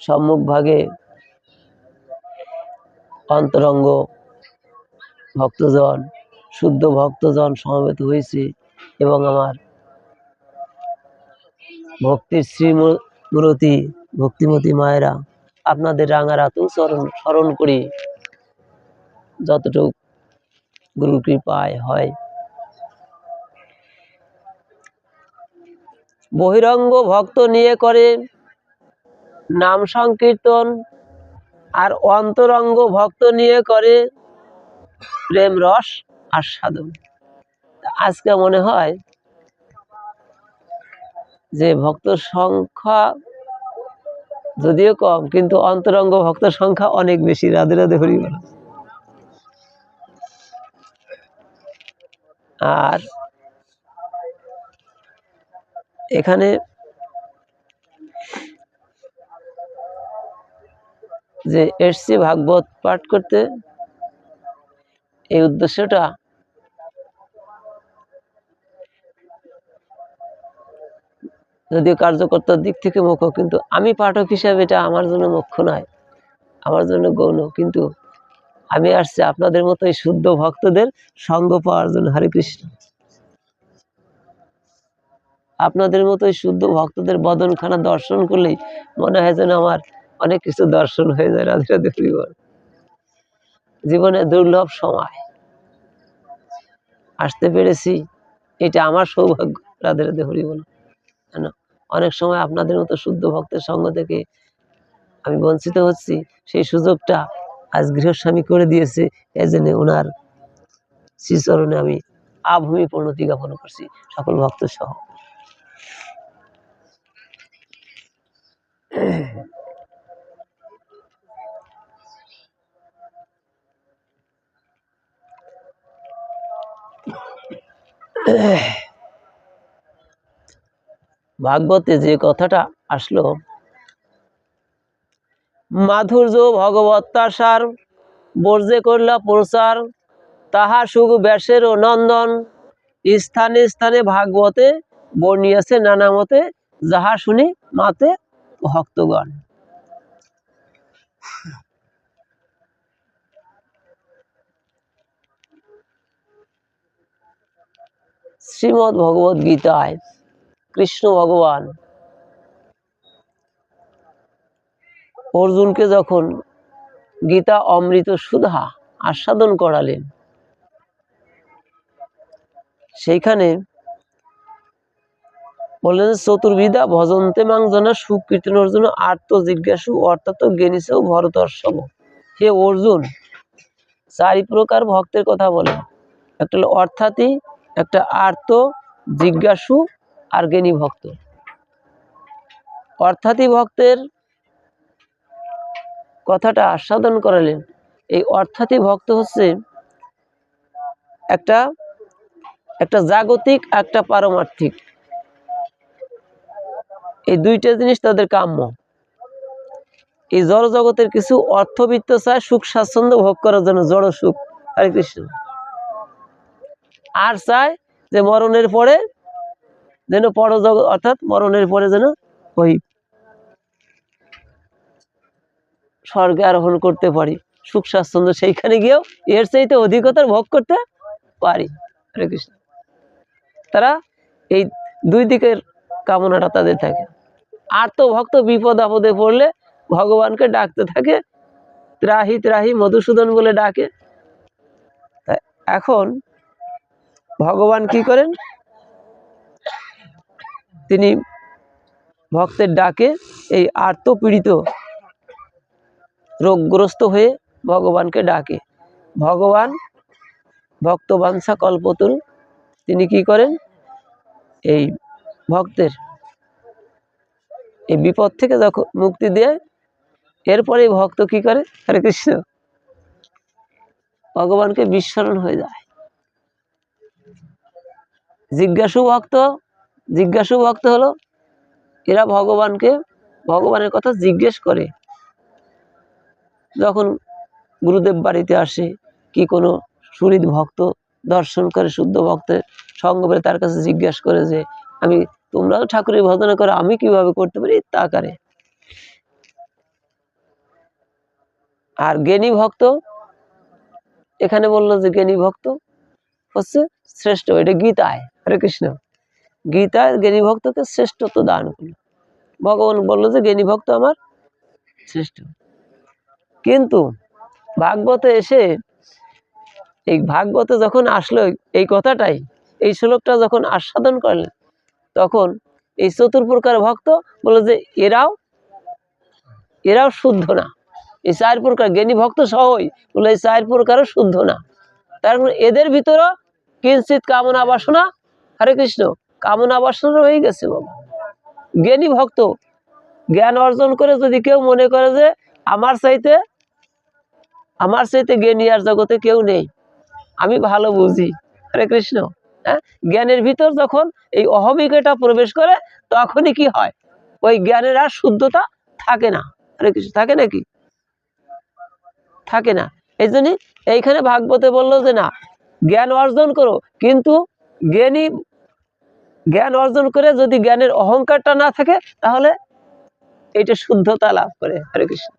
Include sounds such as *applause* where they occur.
সম্মুখ ভাগে অন্তরঙ্গ ভক্তজন, শুদ্ধ ভক্তজন সমবেত হয়েছে এবং আমার ভক্তির শ্রীমূরতি, ভক্তিমতী মায়েরা আপনাদের রাঙারাতেও চরণ স্মরণ করি যতটুকু গুরু কৃপায় হয়। বহিরঙ্গ ভক্ত নিয়ে করে নাম সংকীর্তন আর অন্তরঙ্গ ভক্ত নিয়ে করে প্রেম রস আস্বাদন। আজকে মনে হয় যে ভক্ত সংখ্যা যদিও কম, কিন্তু অন্তরঙ্গ ভক্ত সংখ্যা অনেক বেশি। রাধে রাধে হরি আর এখানে যে এসছি ভাগবত পাঠ করতে। এই উদ্দেশ্যটা যদিও কার্যকর্তার দিক থেকে মুখ্য কিন্তু আমি পাঠক হিসাবে এটা আমার জন্য মুখ্য নয়, আমার জন্য গৌণ। কিন্তু আমি আসছি আপনাদের মতো এই শুদ্ধ ভক্তদের সঙ্গ পাওয়ার জন্য। হরে কৃষ্ণ। আপনাদের মতো এই শুদ্ধ ভক্তদের বদনখানা দর্শন করলেই মনে হয় যেন আমার অনেক কিছু দর্শন হয়ে যায় রাধে রাধে বল। জীবনে দুর্লভ সময়। আসতে পেরেছি, এটা আমার সৌভাগ্য, রাধে রাধে হরি বল। কেন? অনেক সময় আপনাদের মতো শুদ্ধ ভক্তের সঙ্গ থেকে আমি বঞ্চিত হচ্ছি, সেই সুযোগটা আজ গৃহস্বামী করে দিয়েছে এই জন্য ওনার শ্রীচরণে আমি আভূমি পরিণতি জ্ঞাপন করছি, সকল ভক্ত সহ। *sighs* ভাগবতে যে কথাটা আসলো, মাধুর্য ভগবত্তাসার বর্জে করলা প্রচার তাহা সুখ ব্যাসের ও নন্দন, স্থানে স্থানে ভাগবতে বর্ণিয়াছে নানা মতে, যাহা শুনি মাতে ভক্তগণ। শ্রীমদ্ ভগবদ গীতায় কৃষ্ণ ভগবান। অর্জুনকে যখন গীতা অমৃত সুধা আস্বাদন করালেন, সেইখানে বললেন, চতুর্বিধা ভজন্তে মাংজনা সুকীর্তন অর্জুন আর্ত জিজ্ঞাসু অর্থাৎ জ্ঞানীসেও ভরতর্ষব। হে অর্জুন চারি প্রকার ভক্তের কথা বলে। একটা অর্থাৎই একটা আর্ত, জিজ্ঞাসু আর জ্ঞানী ভক্ত। অর্থাৎই ভক্তের কথাটা আস্বাদন করালেন। এই অর্থাৎই ভক্ত হচ্ছে একটা একটা জাগতিক, একটা পারমার্থিক। এই দুইটা জিনিস তাদের কাম্য। এই জড় জগতের কিছু অর্থবিত্ত চায় সুখ স্বাচ্ছন্দ্য ভোগ করার জন্য জড় সুখ। হরে কৃষ্ণ। আর চায় যে মরণের পরে যেন পরজগৎ অর্থাৎ মরণের পরে যেন ওই স্বর্গে আরোহণ করতে পারি। সুখ, স্বাচ্ছন্দ্য সেইখানে গিয়েও এর চাইতে অধিকতার ভোগ করতে পারি। হরে কৃষ্ণ। তারা এই দুই দিকের কামনাটা তাদের থাকে। আর তো ভক্ত বিপদ আপদে পড়লে ভগবানকে ডাকতে থাকে। ত্রাহি ত্রাহি মধুসূদন বলে ডাকে। এখন ভগবান কি করেন? তিনি ভক্তের ডাকে এই আর্তপীড়িত রোগগ্রস্ত হয়ে ভগবানকে ডাকে। ভগবান ভক্তবাঞ্ছা কল্পতরু, তিনি কি করেন? এই ভক্তের এই বিপদ থেকে যখন মুক্তি দেয় এরপরে ভক্ত কি করে? হরে কৃষ্ণ। ভগবানকে বিস্মরণ হয়ে যায়। জিজ্ঞাসু ভক্ত জিজ্ঞাসু ভক্ত হলো এরা ভগবানকে, ভগবানের কথা জিজ্ঞেস করে। যখন গুরুদেব বাড়িতে আসে, কি কোনো সুহৃদ ভক্ত দর্শন করে শুদ্ধ ভক্তের সঙ্গ পেলে তার কাছে জিজ্ঞাসা করে যে, আমি তোমরাও ঠাকুরের ভজনা করো, আমি কীভাবে করতে পারি? তা করে। আর জ্ঞানী ভক্ত, এখানে বলল যে জ্ঞানী ভক্ত হচ্ছে শ্রেষ্ঠ, এটা গীতায়। হরে কৃষ্ণ। গীতায় জ্ঞানী ভক্তকে শ্রেষ্ঠত্ব দান করল। ভগবান বলল যে, জ্ঞানী ভক্ত আমার শ্রেষ্ঠ। কিন্তু ভাগবতে এসে এই ভাগবতে যখন আসলো এই কথাটাই, এই শ্লোকটা যখন আস্বাদন করলেন, তখন এই চতুর্প্রকার ভক্ত বলল যে, এরাও এরাও শুদ্ধ না। এই চার প্রকার জ্ঞানী ভক্ত সহই বলে এই চার প্রকারও শুদ্ধ না। তার মানে এদের ভিতরও কিঞ্চিত কামনা বাসনা হরে কৃষ্ণ, কামনা বাসনা হয়ে গেছে বাবা। জ্ঞানী ভক্ত, জ্ঞান অর্জন করে যদি কেউ মনে করে যে আমার চাইতে আমার চাইতে জ্ঞানী আর জগতে কেউ নেই, আমি ভালো বুঝি। হরে কৃষ্ণ হ্যাঁ? জ্ঞানের ভিতর যখন এই অহমিকাটা প্রবেশ করে, তখনই কি হয়? ওই জ্ঞানের আর শুদ্ধতা থাকে না। হরে কৃষ্ণ, থাকে নাকি? থাকে না। এই জন্যই এইখানে ভাগবতে বলল যে না, জ্ঞান অর্জন করো, কিন্তু জ্ঞানী জ্ঞান অর্জন করে যদি জ্ঞানের অহংকারটা না থাকে, তাহলে এটা শুদ্ধতা লাভ করে। হরে কৃষ্ণ।